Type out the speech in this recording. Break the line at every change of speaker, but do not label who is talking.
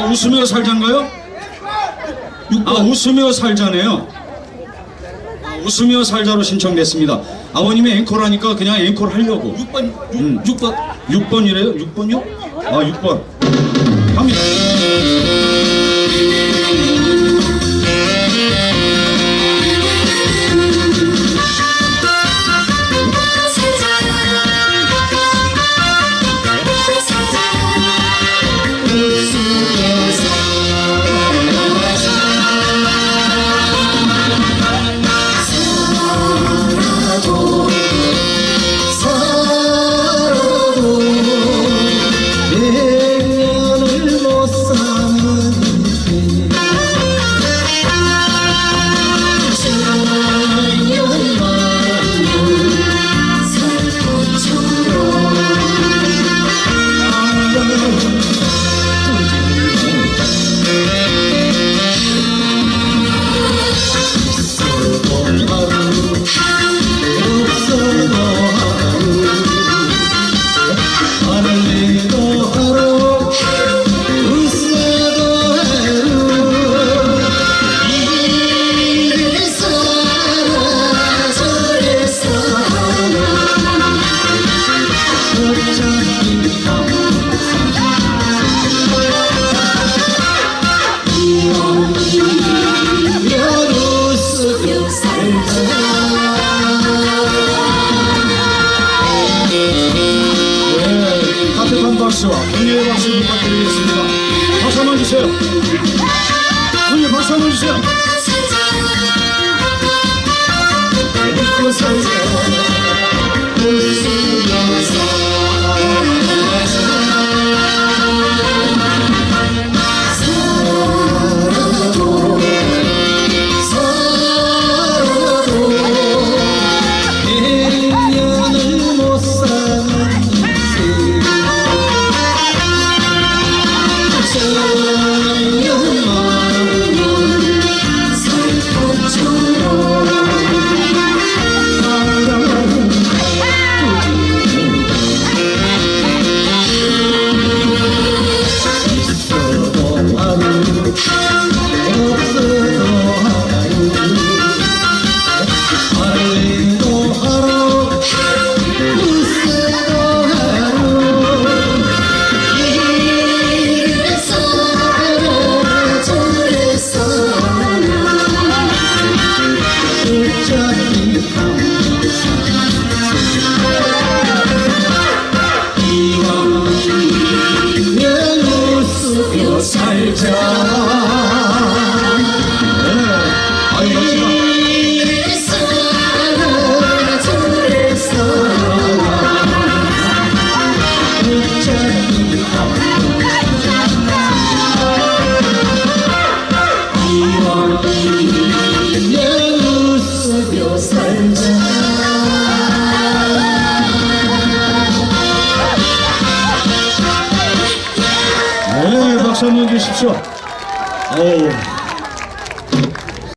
아, 웃으며 살자인가요? 아, 웃으며 살자네요. 아, 웃으며 살자로 신청됐습니다. 아버님이 앵콜하니까 그냥 앵콜 하려고.
6번, 6,
음.
6번.
6번이래요? 6번이요? 아, 6번. 갑니다. 박수와 격려의 박수 부탁드리겠습니다. 박수 한번 주세요. 형님 박수 한번 주세요.
웃고 살자 살
박수 한 번 주십시오. 어우,